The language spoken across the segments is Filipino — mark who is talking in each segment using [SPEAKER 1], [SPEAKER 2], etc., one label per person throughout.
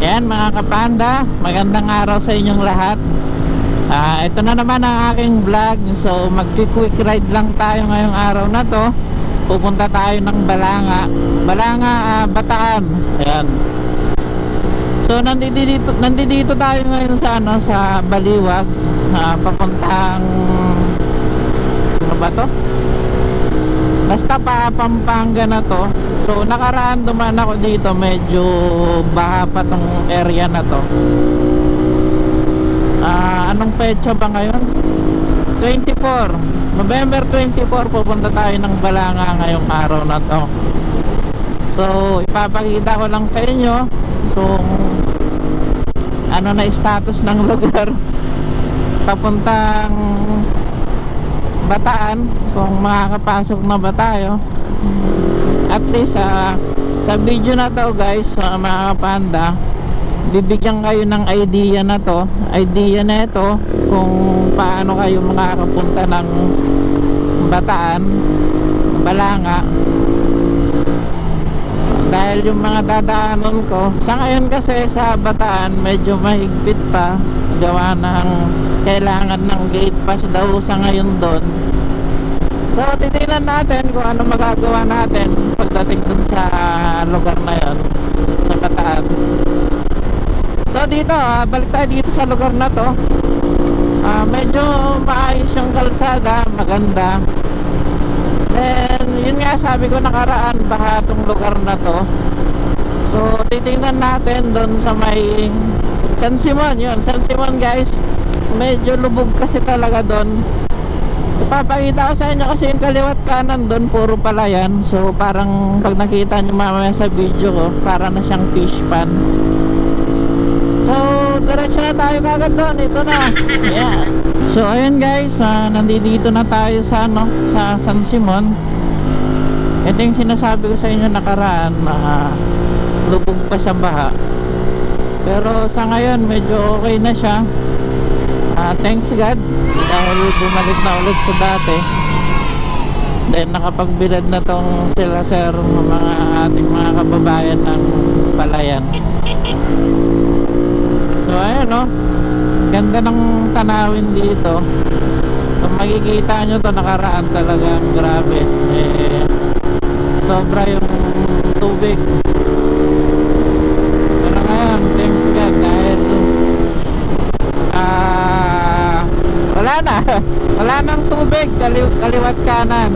[SPEAKER 1] Yan mga kapanda, magandang araw sa inyong lahat. Ah, ito na naman ang aking vlog. So magki-quick ride lang tayo ngayong araw na to. Pupunta tayo ng Balanga. Balanga, ah, Bataan. Ayan. So nandito nandito tayo ngayon sa ano sa Baliwag, ah, papuntang ano ba to? Basta pa Pampanga na to. So nakaraan dumaan ako dito medyo baha pa tong area na to. Ah, anong petsa ba ngayon? 24. November 24 pupunta tayo ng Balanga ngayong araw na to. So ipapakita ko lang sa inyo kung ano na status ng lugar papuntang Bataan kung makakapasok na ba tayo. At least ah, sa video na to guys sa mga panda bibigyan kayo ng idea na to idea na ito kung paano kayo makakapunta ng Bataan Balanga. Dahil yung mga dadaanan ko sa ngayon kasi sa Bataan medyo mahigpit pa gawa ng kailangan ng gate pass daw sa ngayon doon. So titignan natin kung ano magagawa natin pagdating dun sa lugar na yon sa Bataan so dito ah, balik tayo dito sa lugar na to. Ah, medyo maayos yung kalsada maganda. Then, yun nga sabi ko nakaraan baha lugar na to. So, titingnan natin doon sa may San Simon, yun. San Simon guys, medyo lubog kasi talaga doon. Ipapakita ko sa inyo kasi yung kaliwat kanan doon, puro palayan. So, parang pag nakita nyo mamaya sa video ko, para na siyang fish pan. So, diretso na tayo kagad doon. Ito na. Ayan. So, ayun guys, ah, nandito na tayo sa ano, sa San Simon. Ito yung sinasabi ko sa inyo nakaraan na lubog pa sa baha. Pero sa ngayon, medyo okay na siya. Ah, thanks God dahil bumalik na ulit sa dati. Then nakapagbilad na tong sila sir mga ating mga kababayan ng palayan. So ayan no. Ganda ng tanawin dito. Kung makikita nyo to nakaraan talagang grabe. Eh, sobra yung tubig. Pero ngayon, thanks God dahil ah wala na. wala nang tubig kali kaliwat kanan.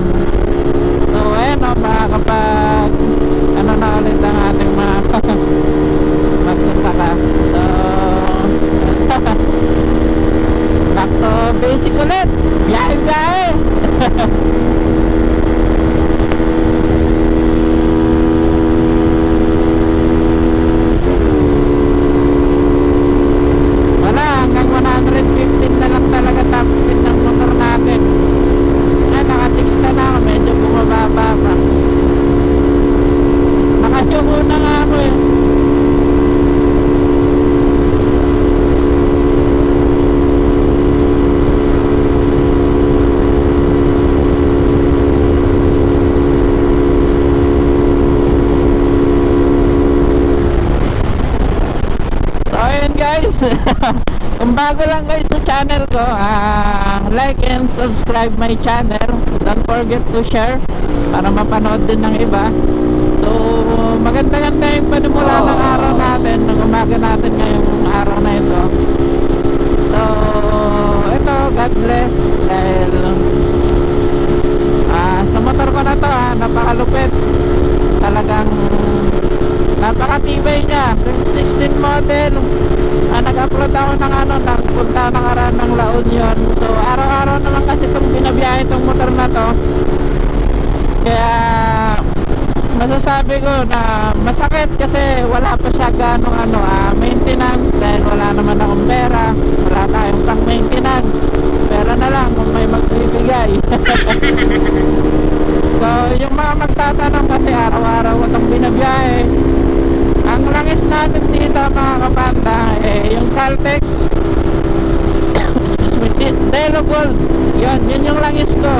[SPEAKER 1] So ayan no, makakapag ano na ulit ang ating mga magsasaka. So back to basic ulit. Biyahe biyahe. Wala, hanggang 115 na lang talaga top speed ng motor natin. Ah, naka 6 na ako, medyo bumababa pa. Nakayuko na nga ako eh. So ayun guys Kung bago lang kayo sa channel ko ah, Like and subscribe my channel. Don't forget to share Para mapanood din ng iba. So maganda-ganda yung panimula ng araw natin Ng umaga natin ngayong araw na ito So ito God bless Dahil ah, Sa motor ko na to ah, Napakalupit Talagang Napakatibay niya 2016 model ah, Nag-upload ako ng ano Nagpunta ng arahan ng La Union So araw-araw naman kasi itong binabiyahe itong motor na to Kaya Masasabi ko na masakit kasi wala pa siya ganong ano, ah, maintenance dahil wala naman akong pera, wala tayong pang maintenance. Pera na lang kung may magbibigay. so, yung mga magtatanong kasi araw-araw ko itong binabiyahe, ang langis namin dito mga kapanda, eh, yung Caltex, excuse me, Di- Delo Gold. Yun, yun yung langis ko.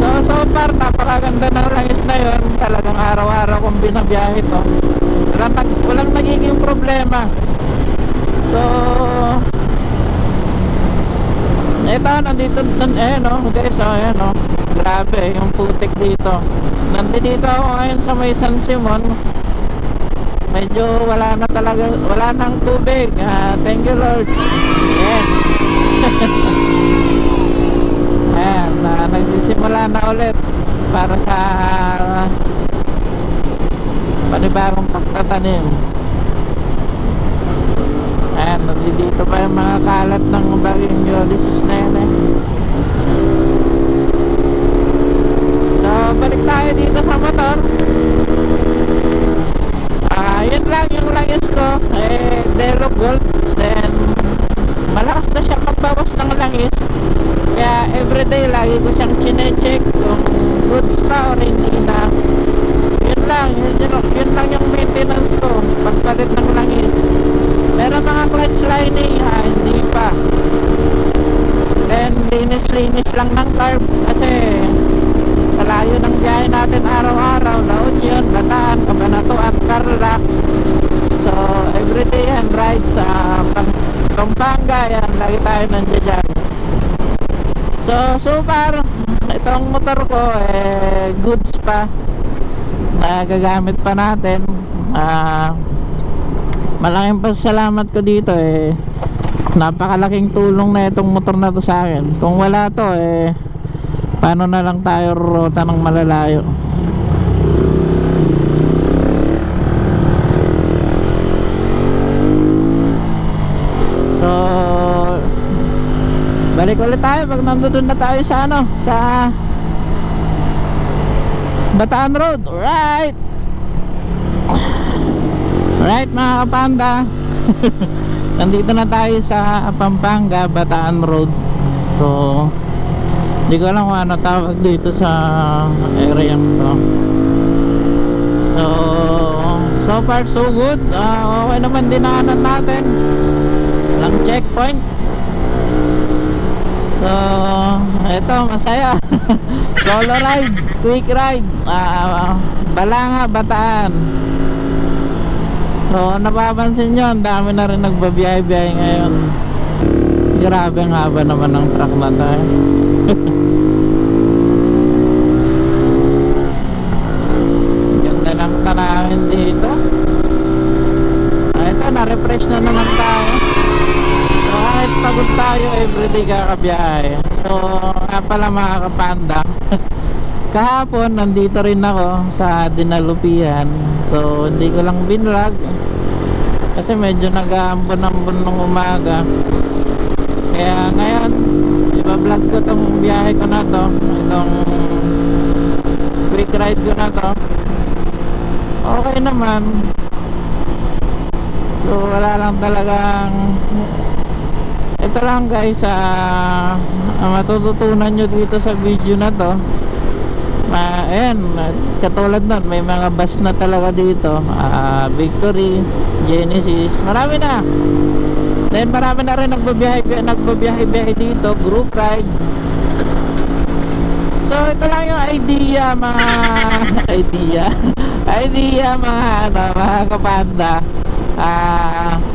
[SPEAKER 1] So, so far, napakaganda ng langis na yun. Talagang araw-araw kong binabiyahe to. Walang, walang nagiging problema. So, ito, nandito, nan, eh, no, guys, oh, ayan, no. Grabe, yung putik dito. Nandito ako ngayon sa may San Simon. Medyo wala na talaga, wala nang tubig. Ah, thank you, Lord. Ayan, na nagsisimula na ulit para sa panibagong pagtatanim. Ayan, nandito pa yung mga kalat ng baging Ulysses na yan eh. So, balik tayo dito sa motor. Ah, lang yung langis ko. Eh, Delo Gold. Then, malakas na siya magbawas ng langis. Kaya, everyday, lagi ko siyang chinecheck kung goods pa or hindi na. Yun lang, yun, yun, yun lang yung maintenance ko. Pagpalit ng langis. Pero mga clutch lining, ah, hindi pa. Then, linis-linis lang ng carb. Kasi, sa layo ng biyahe natin araw-araw, La Union, Bataan, Cabanatuan, Tarlac. So, everyday yan, ride sa Pam- Pampanga, yan, lagi tayo nandiyan dyan. So, so far, itong motor ko, eh, goods pa. Nagagamit pa natin. Ah, malaking pasalamat ko dito, eh, napakalaking tulong na itong motor na to sa akin. Kung wala to, eh, paano na lang tayo rota ng malalayo so balik ulit tayo pag nandun na tayo sa ano sa Bataan Road alright alright mga kapanda nandito na tayo sa Pampanga Bataan Road so hindi ko alam kung ano tawag dito sa area to. So, so far so good. Ah, okay naman dinaanan natin. Lang checkpoint. So, ito masaya. Solo ride, quick ride. Ah, Balanga, Bataan. So, napapansin nyo, ang dami na rin nagbabiyahe-biyahe ngayon. Grabe ang haba naman ng truck na tayo. Ganda ng tanawin dito. Ah, ito, na-refresh na naman tayo. So, kahit pagod tayo, everyday kakabiyahe. So, nga pala mga kapanda. Kahapon, nandito rin ako sa Dinalupian. So, hindi ko lang binlog. Kasi medyo nag-aambon-ambon ng umaga. Kaya ngayon, iba-vlog ko tong biyahe ko na to. Itong quick ride ko na to. Okay naman. So wala lang talagang ito lang guys ang matututunan nyo dito sa video na to ma ayan katulad nun may mga bus na talaga dito ah, Victory Genesis marami na Then marami na rin nagbabiyahe nagbabiyahe dito, group ride. So ito lang yung idea mga idea. idea mga ano, mga kapanda. Ah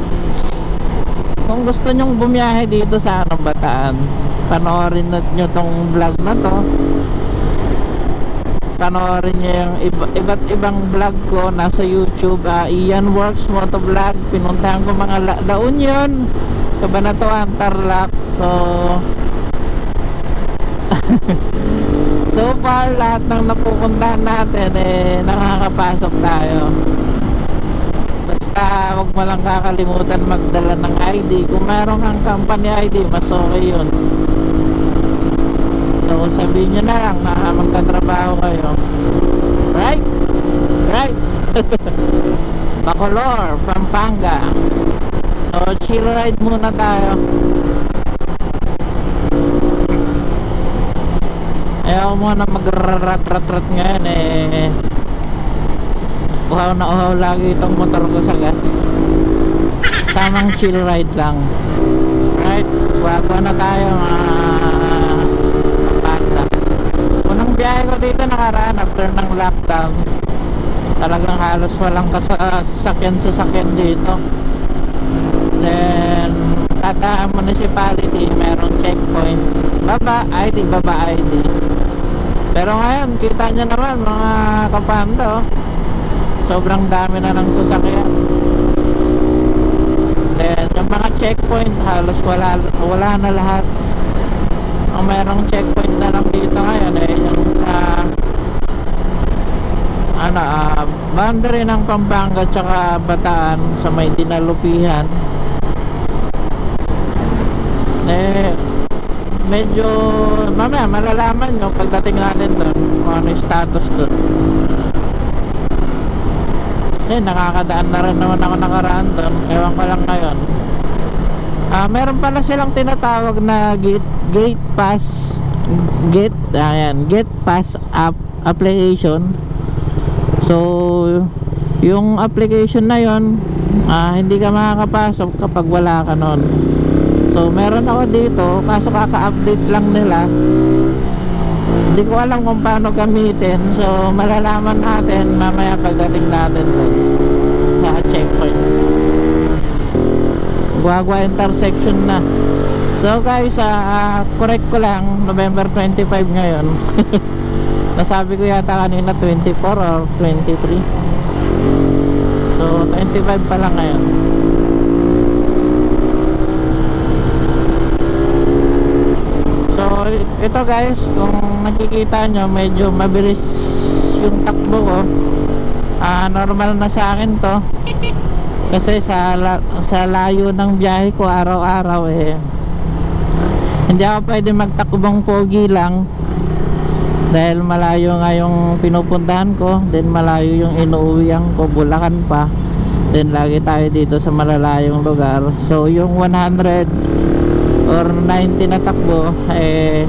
[SPEAKER 1] kung gusto nyong bumiyahe dito sa ano Bataan, panoorin nyo tong vlog na to. Panoorin nyo yung iba, iba't ibang vlog ko nasa YouTube. ah, Ian Works Moto Vlog. Pinuntahan ko mga La, La Union, Cabanatuan, Tarlac. So, so far, lahat ng napupuntahan natin, eh, nakakapasok tayo. Basta, wag mo lang kakalimutan magdala ng ID. Kung meron kang company ID, mas okay yun. So sabihin nyo na lang na magtatrabaho kayo. Right? Right? Bacolor, Pampanga. So chill ride muna tayo. Ayaw mo na magrat-rat-rat ngayon eh. Uhaw na uhaw lagi itong motor ko sa gas. tamang chill ride lang. Right bago na tayo mga banda unang biyahe ko dito nakaraan after ng lockdown talagang halos walang kasa- sasakyan sasakyan dito. Then kada municipality meron checkpoint. Baba ID baba ID pero ngayon kita nyo naman mga kapando sobrang dami na ng sasakyan. Then yung mga checkpoint halos wala, wala na lahat. Ang merong checkpoint na lang dito ngayon eh yung sa ano ah, boundary ng Pampanga tsaka Bataan sa may dinalupihan. Eh medyo mamaya malalaman nyo pagdating natin doon kung ano status doon kasi nakakadaan na rin naman ako nakaraan doon. Ewan ko lang ngayon. Ah meron pala silang tinatawag na gate, gate pass gate ayan gate pass app application. So yung application na yon ah, hindi ka makakapasok kapag wala ka nun. So meron ako dito kaso kaka-update lang nila Hindi ko alam kung paano gamitin So malalaman natin mamaya pagdating natin doon Sa checkpoint. Guagua intersection na. So guys, ah, correct ko lang November 25 ngayon. Nasabi ko yata kanina 24 or 23 So 25 pa lang ngayon So ito guys, kung nakikita nyo medyo mabilis yung takbo ko. Ah normal na sa akin to. Kasi sa la- sa layo ng biyahe ko araw-araw eh hindi ako pwede magtakbong pogi lang dahil malayo nga yung pinupuntahan ko then malayo yung inuuwian ko Bulacan pa then lagi tayo dito sa malalayong lugar so yung 100 or 90 na takbo eh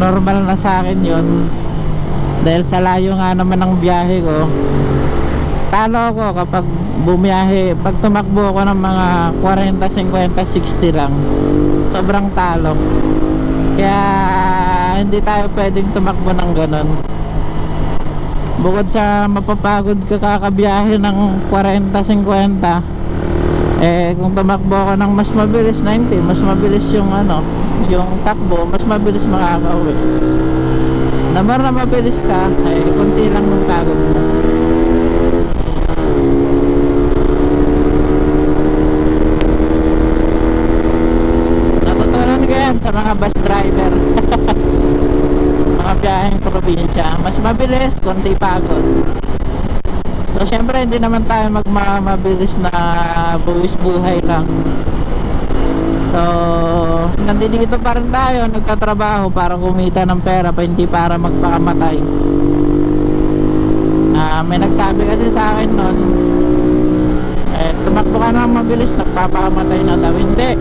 [SPEAKER 1] normal na sa akin yun. Dahil sa layo nga naman ng biyahe ko talo ako kapag bumiyahe pag tumakbo ako ng mga 40, 50, 60 lang. Sobrang talo. Kaya hindi tayo pwedeng tumakbo ng ganun. Bukod sa mapapagod ka kakabiyahe ng 40, 50 eh kung tumakbo ako ng mas mabilis 90 mas mabilis yung ano yung takbo mas mabilis makakauwi. Namar na mabilis ka eh konti lang ng pagod mo. Natutunan ko yan sa mga bus driver. Mga biyaheng probinsya. Mas mabilis konti pagod So syempre hindi naman tayo magmamabilis na buwis buhay lang. So nandito pa rin tayo nagtatrabaho para kumita ng pera pa hindi para magpakamatay. Ah, may nagsabi kasi sa akin noon eh tumakbo ka ng mabilis nagpapakamatay na daw hindi.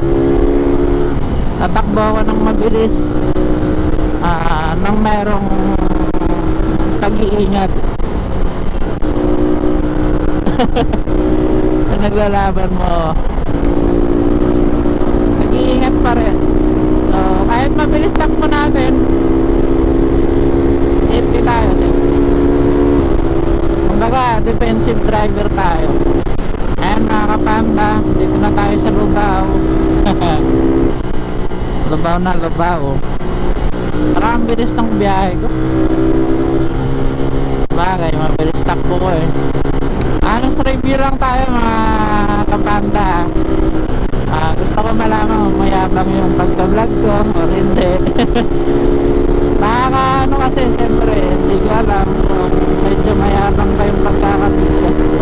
[SPEAKER 1] Tatakbo ako ng mabilis ah nang merong pag-iingat na naglalaban mo. Nag-iingat pa rin. So kahit mabilis takbo natin safety tayo safety. Kumbaga defensive driver tayo. Ayan mga kapanda dito na tayo sa Lubao. Lubao na Lubao. Parang ang bilis ng biyahe ko. Bagay mabilis takbo ko eh review lang tayo mga kapanda. Ah, Gusto ko malaman kung mayabang yung pagka-vlog ko o hindi. Nakaka ano kasi siyempre hindi ko alam kung medyo mayabang ba yung pagkakabigkas ko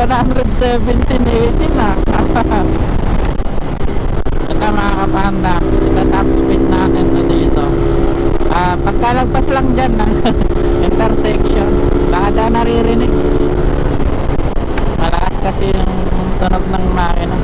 [SPEAKER 1] Ay, nag 117, 18 na. Ito mga kapanda, ito top speed natin to dito. Ah, pagkalagpas lang dyan ng intersection, baka daw naririnig. Malakas kasi yung tunog ng makina.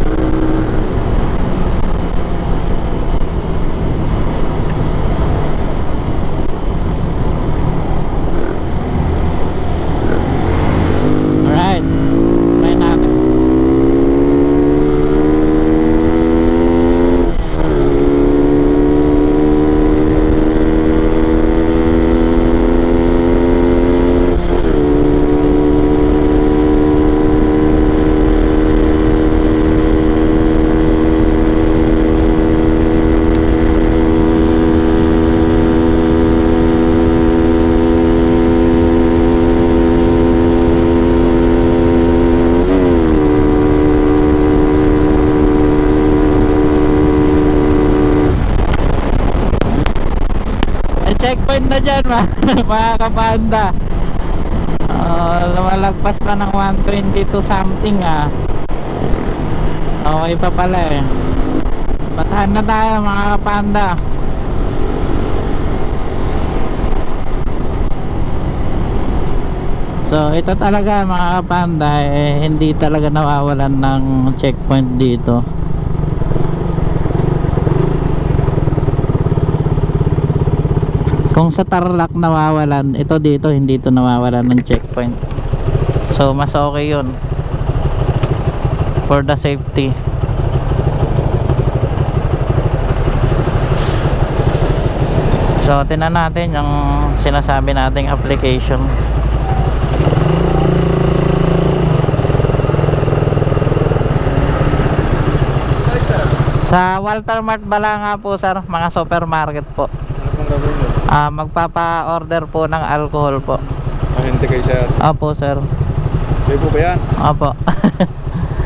[SPEAKER 1] Na dyan mga, mga kapanda. Oh, lumalagpas pa ng 122 something ah. Okay pa pala eh. Batahan na tayo mga kapanda. So ito talaga mga kapanda eh, hindi talaga nawawalan ng checkpoint dito. Kung sa Tarlac nawawalan, ito dito hindi ito nawawalan ng checkpoint. So mas okay 'yun. For the safety. So tinan natin yung sinasabi nating application. Sa Walter Mart Balanga po sir, mga supermarket po.
[SPEAKER 2] Ano pong gagawin
[SPEAKER 1] Ah, magpapa-order po ng alcohol po.
[SPEAKER 2] Ah, hindi kayo sir.
[SPEAKER 1] Opo, sir.
[SPEAKER 2] Kayo po ba yan?
[SPEAKER 1] Opo.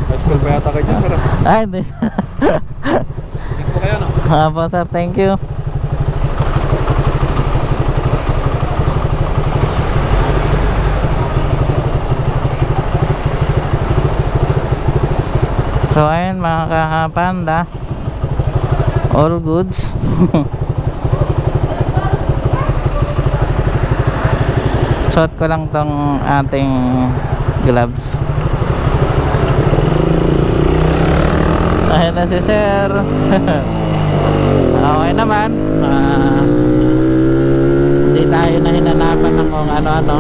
[SPEAKER 2] High school pa yata kayo dyan sir. ah.
[SPEAKER 1] Ay, hindi.
[SPEAKER 2] Dito po kayo no?
[SPEAKER 1] Opo, sir. Thank you. So, ayun mga kakapanda. All goods. Suot ko lang tong ating gloves. Ayan na si sir. okay naman. Ah, hindi tayo na hinanapan ng kung ano-ano.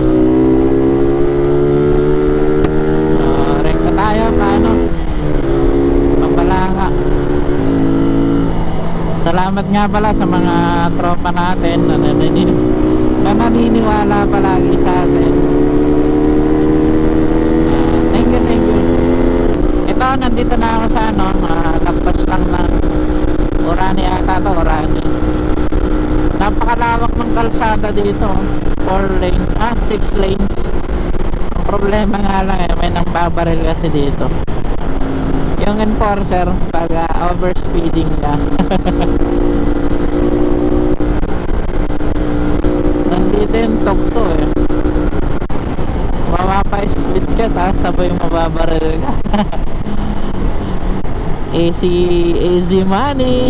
[SPEAKER 1] Uh, rekta tayo, paano? Pampalanga. Salamat nga pala sa mga tropa natin na nanini- na naniniwala palagi sa atin. Ah, thank you, thank you. Ito, nandito na ako sa ano, uh, lagpas lang ng Orani ata to, Orani. Napakalawak ng kalsada dito. 4 lanes, ah, 6 lanes. Ang problema nga lang eh, may nang babaril kasi dito. Yung enforcer, pag ah, overspeeding ka. Yung tokso eh. Mapapa-speed ka, tapos sabay mababaril ka. easy, easy money.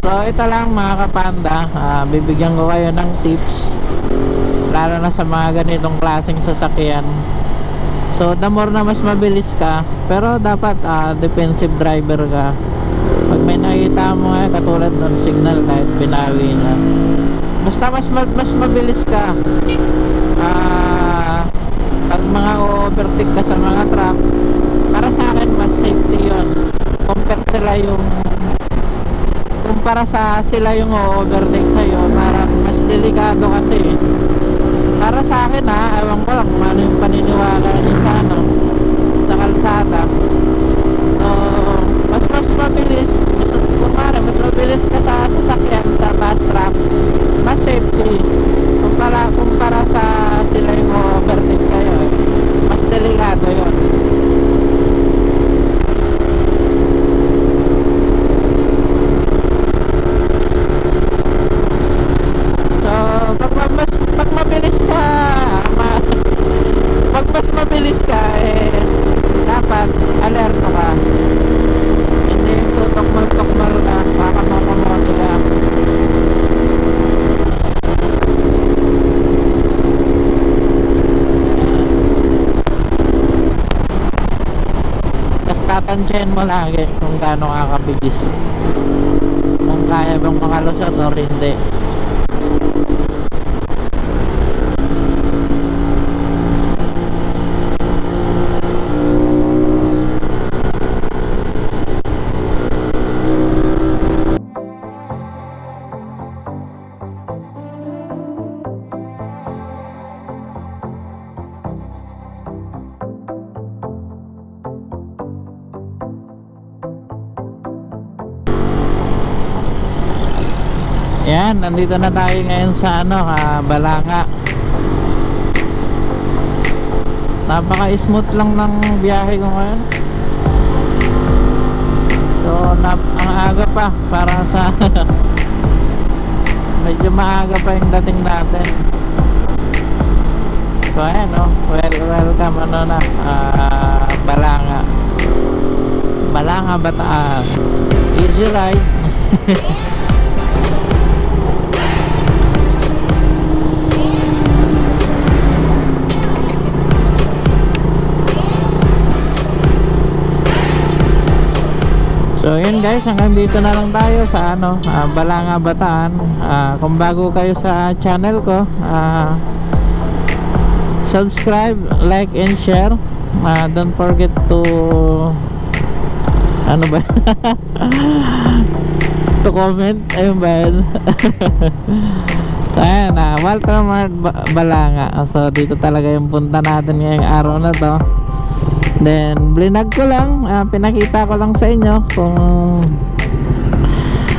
[SPEAKER 1] So ito lang mga kapanda, ah, bibigyan ko kayo ng tips lalo na sa mga ganitong klaseng sasakyan. So the more na mas mabilis ka, pero dapat ah, defensive driver ka. Pag may nakita mo nga katulad ng signal kahit binawi niya. Basta mas ma- mas mabilis ka. Ah pag mga overtake ka sa mga truck, para sa akin mas safety 'yon. Compare sila yung kumpara sa sila yung overtake sa'yo parang mas delikado kasi para sa akin ha ewan ko lang ano yung paniniwala niya sa ano sa kalsada so mas mas mabilis mas, kumpara mas mabilis ka sa sasakyan sa bus truck mas safety kumpara, kumpara sa sila yung overtake sa'yo eh. mas delikado yun So, pag, ma- mas, pag mabilis ka, ma, pag mas mabilis ka, eh, dapat alerto ka. Hindi yung tutokmal-tokmal ka, baka makamoto ka. Tapos tatansyahin mo lagi kung gaano ka kabilis. Kung kaya bang makalusot or hindi. Yan, nandito na tayo ngayon sa ano, ah, Balanga. Napaka-smooth lang ng biyahe ko ngayon. So, na, ang aga pa para sa medyo maaga pa yung dating natin. So, ayan, no? Well, welcome, ano na, ah, Balanga. Balanga, Bataan. Easy ride. guys, hanggang dito na lang tayo sa ano, ah, Balanga Bataan. Ah, kung bago kayo sa channel ko, ah, subscribe, like and share. Ah, don't forget to ano ba? to comment. Ayun ba yun? so ayan, ah, Walter Mart Ba- Balanga. So dito talaga yung punta natin ngayong araw na to. Then, blinag ko lang, ah, pinakita ko lang sa inyo kung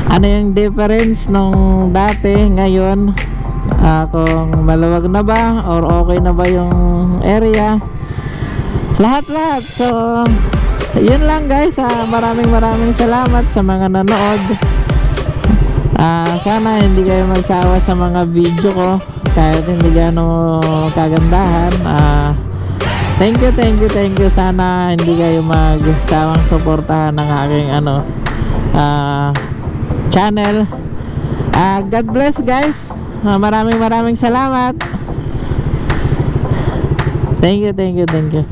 [SPEAKER 1] ano yung difference nung dati, ngayon, ah, kung maluwag na ba or okay na ba yung area. Lahat-lahat. So, yun lang guys. ah, maraming maraming salamat sa mga nanood. Ah, sana hindi kayo magsawa sa mga video ko kahit hindi gano kagandahan. Ah, Thank you, thank you, thank you. Sana hindi kayo magsawang suportahan ng aking ano ah, channel. Ah, God bless guys. Ah, maraming maraming salamat. Thank you, thank you, thank you.